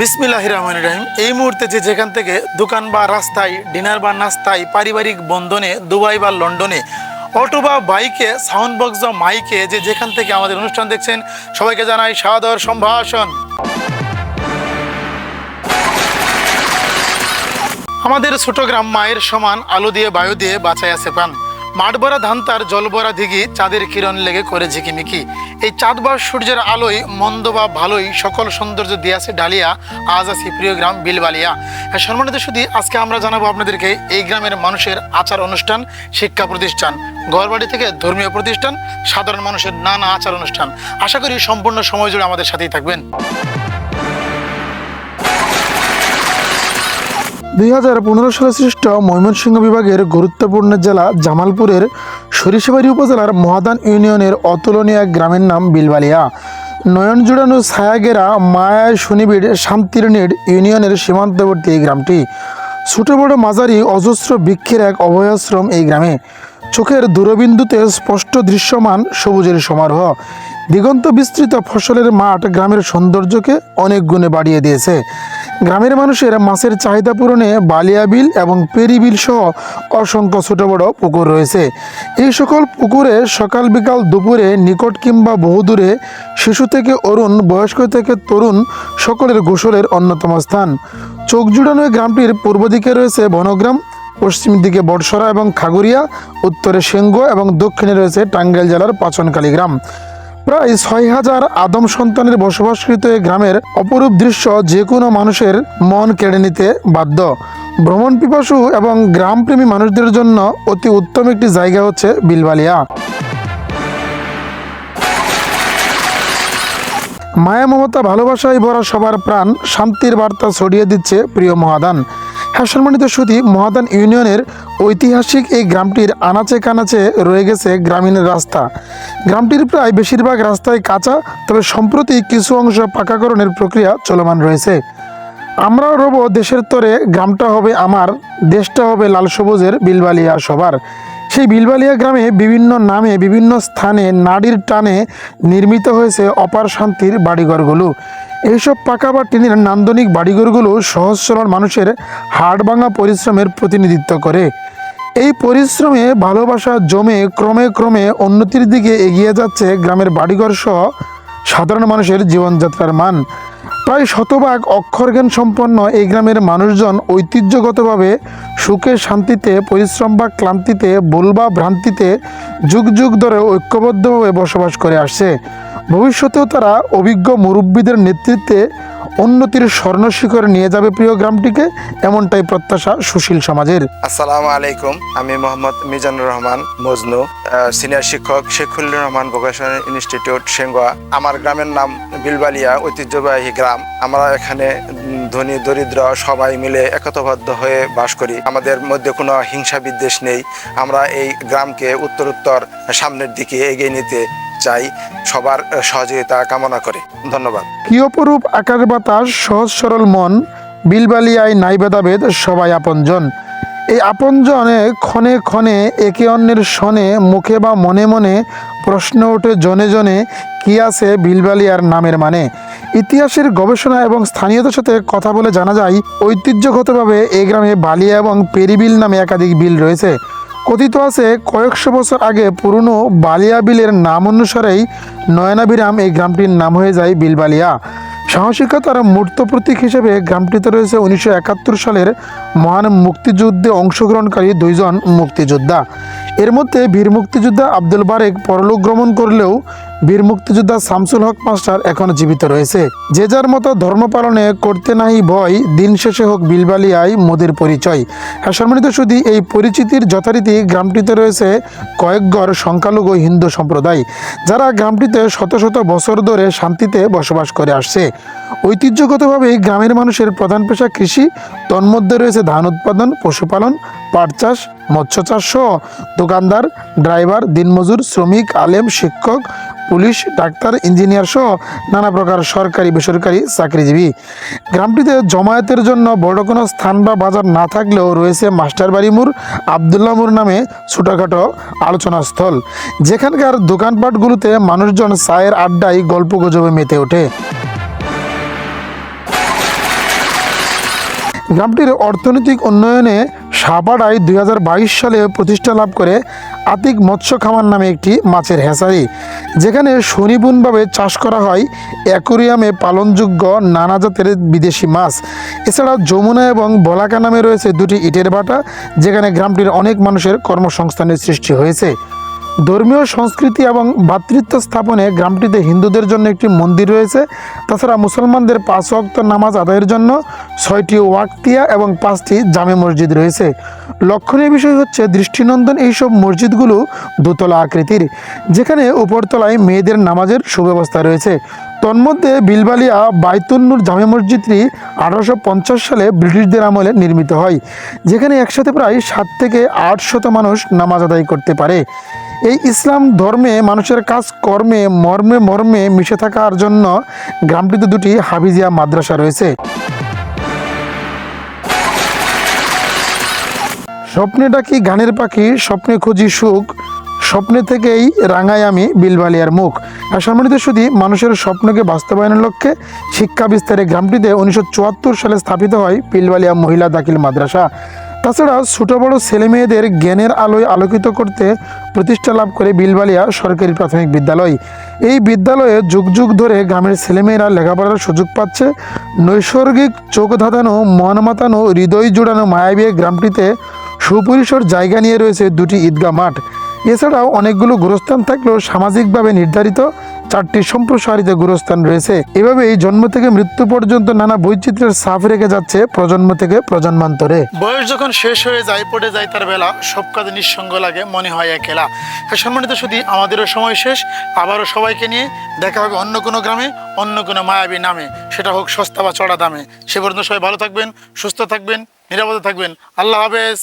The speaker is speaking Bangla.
বিসমিল্লাহ রহমান রহিম। এই মুহূর্তে যে যেখান থেকে দোকান বা রাস্তায়, ডিনার বা নাস্তায়, পারিবারিক বন্ধনে, দুবাই বা লন্ডনে, অটো বা বাইকে, সাউন্ড বক্স বা মাইকে যে যেখান থেকে আমাদের অনুষ্ঠান দেখছেন, সবাইকে জানাই সাদর সম্ভাষণ। আমাদের ছোট গ্রাম মায়ের সমান আলো দিয়ে, বায়ু দিয়ে বাঁচায় আছে পান মাঠ ভরা ধান তার জল ভরা দিঘি, চাঁদের কিরণ লেগে করে ঝিকিমিকি। এই চাঁদ বা সূর্যের আলোয় মন্দ বা ভালোই সকল সৌন্দর্য দিয়াছে ডালিয়া। আজ আছি প্রিয় গ্রাম বিলবালিয়া। হ্যাঁ সম্মানিত শুধু আজকে আমরা জানাব আপনাদেরকে এই গ্রামের মানুষের আচার অনুষ্ঠান, শিক্ষা প্রতিষ্ঠান। ঘরবাড়ি থেকে ধর্মীয় প্রতিষ্ঠান, সাধারণ মানুষের নানা আচার অনুষ্ঠান। আশা করি সম্পূর্ণ সময় জুড়ে আমাদের সাথেই থাকবেন। দুই হাজার পনেরো সালে সৃষ্ট ময়মনসিংহ বিভাগের গুরুত্বপূর্ণ জেলা জামালপুরের সরিষাবাড়ি উপজেলার মহাদান ইউনিয়নের অতুলনীয় এক গ্রামের নাম বিলবালিয়া। নয়ন জুড়ানো ছায়াগেরা মায়ায় সুনিবিড় শান্তির নিড় ইউনিয়নের সীমান্তবর্তী এই গ্রামটি। ছোট বড় মাঝারি অজস্র বৃক্ষের এক অভয়াশ্রম এই গ্রামে। চোখের দূরবিন্দুতে স্পষ্ট দৃশ্যমান সবুজের সমারোহ। দিগন্ত বিস্তৃত ফসলের মাঠ গ্রামের সৌন্দর্যকে অনেক গুণে বাড়িয়ে দিয়েছে। গ্রামের মানুষের মাছের চাহিদা পূরণে বালিয়া বিল এবং পেরি বিল সহ অসংখ্য ছোট বড় পুকুর রয়েছে। এই সকল পুকুরে সকাল বিকাল দুপুরে নিকট কিংবা বহুদূরে শিশু থেকে অরুণ, বয়স্ক থেকে তরুণ সকলের গোসলের অন্যতম স্থান। চোখ জুড়ানো গ্রামটির পূর্ব দিকে রয়েছে বনগ্রাম, পশ্চিম দিকে বটসরা এবং খাগড়িয়া, উত্তরে সেঙ্গ এবং দক্ষিণে রয়েছে টাঙ্গাইল জেলার পাচনকালী গ্রাম। প্রায় ছয় হাজার আদম সন্তানের বসবাসকৃত এই গ্রামের অপরূপ দৃশ্য যে কোনো মানুষের মন কেড়ে নিতে বাধ্য। ভ্রমণ পিপাসু এবং গ্রামপ্রেমী মানুষদের জন্য অতি উত্তম একটি জায়গা হচ্ছে বিলবালিয়া। মায়া মমতা ভালোবাসায় ভরা সবার প্রাণ শান্তির বার্তা ছড়িয়ে দিচ্ছে প্রিয় মহাদান। সম্মানিত সুধী মহাদান ইউনিয়নের ঐতিহাসিক এই গ্রামটির আনাচে কানাচে রয়ে গেছে গ্রামীণ রাস্তা। গ্রামটির প্রায় বেশিরভাগ রাস্তায় কাঁচা, তবে সম্প্রতি কিছু অংশ পাকাকরণের প্রক্রিয়া চলমান রয়েছে। আমরাও রব দেশের তরে, গ্রামটা হবে আমার, দেশটা হবে লাল সবুজের বিলবালিয়া সবার। সেই বিলবালিয়া গ্রামে বিভিন্ন নামে, বিভিন্ন স্থানে নাড়ির টানে নির্মিত হয়েছে অপার শান্তির বাড়িঘরগুলো। এইসব পাকা বা টিনের নান্দনিক বাড়িঘরগুলো সহজ সরল মানুষের হাড়ভাঙা পরিশ্রমের প্রতিনিধিত্ব করে। এই পরিশ্রমে ভালোবাসা জমে ক্রমে ক্রমে উন্নতির দিকে এগিয়ে যাচ্ছে গ্রামের বাড়িঘর সহ সাধারণ মানুষের জীবনযাত্রার মান। প্রায় শতভাগ অক্ষরজ্ঞান সম্পন্ন এই গ্রামের মানুষজন ঐতিহ্যগতভাবে সুখে শান্তিতে, পরিশ্রম বা ক্লান্তিতে, ভুল বা ভ্রান্তিতে যুগ যুগ ধরে ঐক্যবদ্ধভাবে বসবাস করে আসছে। ভবিষ্যতেও তারা অভিজ্ঞ মুরব্বীদের নেতৃত্বে উন্নতির স্বর্ণ শিখরে নিয়ে যাবে প্রিয় গ্রামটিকে, এমনটাই প্রত্যাশা সুশীল সমাজের। আসসালামু আলাইকুম, আমি মোহাম্মদ মিজানুর রহমান মজনু সিনিয়র শিক্ষক শেখুল রহমান ভোকেশনাল ইনস্টিটিউট সেঙ্গুয়া। আমার গ্রামের নাম বিলবালিয়া, ঐতিহ্যবাহী গ্রাম। আমরা এখানে ধনী, দরিদ্র সবাই মিলে একতবদ্ধ হয়ে বাস করি। আমাদের মধ্যে কোনো হিংসা বিদ্বেষ নেই। আমরা এই গ্রামকে উত্তরোত্তর সামনের দিকে এগিয়ে নিতে চাই, সবার সহযোগিতা কামনা করে। ধন্যবাদ। কি অপরূপ আকাশ বাতাস, সহজ সরল মন, বিলবালিয়ায় নাই ভেদাভেদ সবাই আপনজন। এই আপনজনে ক্ষণে ক্ষণে একে অন্যের শনে মুখে বা মনে মনে প্রশ্ন ওঠে জনে জনে, কি আছে বিলবালিয়ার নামের মানে? ইতিহাসের গবেষণা এবং স্থানীয়দের সাথে কথা বলে জানা যায়, ঐতিহ্যগতভাবে এই গ্রামে বালিয়া এবং পেরিবিল নামে একাধিক বিল রয়েছে। কথিত আছে, কয়েকশো বছর আগে পুরনো বালিয়া বিলের নাম অনুসারেই নয়নাবিরাম এই গ্রামটির নাম হয়ে যায় বিলবালিয়া। সাহসিকতার মূর্ত প্রতীক হিসেবে গ্রামটিতে রয়েছে উনিশশো একাত্তর সালের মহান মুক্তিযুদ্ধে অংশগ্রহণকারী দুইজন মুক্তিযোদ্ধা। এর মধ্যে বীর মুক্তিযোদ্ধা আব্দুল বারেক পরলোক গ্রমণ করলেও বীর মুক্তিযোদ্ধা শামসুল হক মাস্টার এখনও জীবিত রয়েছে। যে যার মতো ধর্ম পালনে করতে নাহি ভয়, দিন শেষে হোক বিলবালিয়ায় মোদের পরিচয়। হ্যাঁ সম্মানিত শুধু এই পরিচিতির যথারীতি গ্রামটিতে রয়েছে কয়েক ঘর সংখ্যালঘু হিন্দু সম্প্রদায়, যারা গ্রামটিতে শত শত বছর ধরে শান্তিতে বসবাস করে আসছে। ঐতিহ্যগতভাবে গ্রামের মানুষের প্রধান পেশা কৃষি, তন্মধ্যে রয়েছে ধান উৎপাদন, পশুপালন, পাট চাষ, মৎস্য চাষ সহ দোকানদার, ড্রাইভার, দিনমজুর, শ্রমিক, আলেম, শিক্ষক পুলিশ, ডাক্তার, ইঞ্জিনিয়ার সহ নানা প্রকার সরকারি, বেসরকারি চাকরিজীবী। গ্রামটিতে জমায়েতের জন্য বড় কোনো স্থান বা বাজার না থাকলেও রয়েছে মাস্টার বাড়ি মোড়, আবদুল্লাহ মোড় নামে ছোটোখাটো আলোচনা স্থল যেখানকার দোকানপাটগুলোতে মানুষজন চায়ের আড্ডায় গল্প গুজবে মেতে ওঠে। গ্রামটির অর্থনৈতিক উন্নয়নে সাপাড়ায় দুই সালে প্রতিষ্ঠা লাভ করে আতিক মৎস্য খামার নামে একটি মাছের হ্যাচারি, যেখানে সুনিপুণভাবে চাষ করা হয় অ্যাকোরিয়ামে পালনযোগ্য নানা জাতের বিদেশি মাছ। এছাড়া যমুনা এবং বলাকা নামে রয়েছে দুটি ইটের বাটা যেখানে গ্রামটির অনেক মানুষের কর্মসংস্থানের সৃষ্টি হয়েছে। ধর্মীয় সংস্কৃতি এবং ভ্রাতৃত্ব স্থাপনে গ্রামটিতে হিন্দুদের জন্য একটি মন্দির রয়েছে। তাছাড়া মুসলমানদের পাঁচ ওয়াক্ত নামাজ আদায়ের জন্য ছয়টি ওয়াক্তিয়া এবং পাঁচটি জামে মসজিদ রয়েছে। লক্ষণীয় বিষয় হচ্ছে দৃষ্টিনন্দন এইসব মসজিদগুলো দোতলা আকৃতির, যেখানে উপরতলায় মেয়েদের নামাজের সুব্যবস্থা রয়েছে। তন্মধ্যে বিলবালিয়া বাইতুন্নুর জামে মসজিদটি আঠারোশো পঞ্চাশ সালে ব্রিটিশদের আমলে নির্মিত হয়, যেখানে একসাথে প্রায় সাত থেকে আট শত মানুষ নামাজ আদায় করতে পারে। এই ইসলাম ধর্মে মানুষের কাজ কর্মে, মর্মে মর্মে মিশে থাকার জন্য গ্রামটিতে দুটি হাফিজিয়া মাদ্রাসা রয়েছে। স্বপ্নে ডাকি গানের পাখি, স্বপ্নে খুঁজি সুখ, স্বপ্নে থেকেই রাঙায় আমি বিলবালিয়ার মুখ। সম্মানিত শুধু মানুষের স্বপ্নকে বাস্তবায়নের লক্ষ্যে শিক্ষা বিস্তারে গ্রামটিতে উনিশশো চুয়াত্তর সালে স্থাপিত হয় বিলবালিয়া মহিলা দাখিল মাদ্রাসা। তাছাড়া ছোট বড় ছেলে মেয়েদের জ্ঞানের আলোয় আলোকিত করতে প্রতিষ্ঠা লাভ করে বিলবালিয়া সরকারি প্রাথমিক বিদ্যালয়। এই বিদ্যালয়ে যুগ যুগ ধরে গ্রামের ছেলেমেয়েরা লেখাপড়ার সুযোগ পাচ্ছে। নৈসর্গিক চোখ ধাঁধানো মন মাতানো হৃদয় জুড়ানো মায়াবী গ্রামটিতে সুপরিসর জায়গা নিয়ে রয়েছে দুটি ঈদগাহ মাঠ। এছাড়াও অনেকগুলো গুরুস্থান থাকলেও সামাজিকভাবে নির্ধারিত চারটি সম্প্রসারিত গুরুস্থান রয়েছে। এভাবেই জন্ম থেকে মৃত্যু পর্যন্ত নানা বৈচিত্র্যের সাফ রেখে যাচ্ছে প্রজন্ম থেকে প্রজন্মান্তরে। বয়স যখন শেষ হয়ে যায়, পড়ে যায় তার বেলা, সব কাজে নিঃসঙ্গ লাগে, মনে হয় একেলা। সম্মানিত শুধু আমাদেরও সময় শেষ, আবারও সবাইকে নিয়ে দেখা হবে অন্য কোনো গ্রামে, অন্য কোনো মায়াবী নামে। সেটা হোক সস্তা বা চড়া দামে। সে পর্যন্ত সবাই ভালো থাকবেন, সুস্থ থাকবেন, নিরাপদে থাকবেন। আল্লাহ হাফেজ।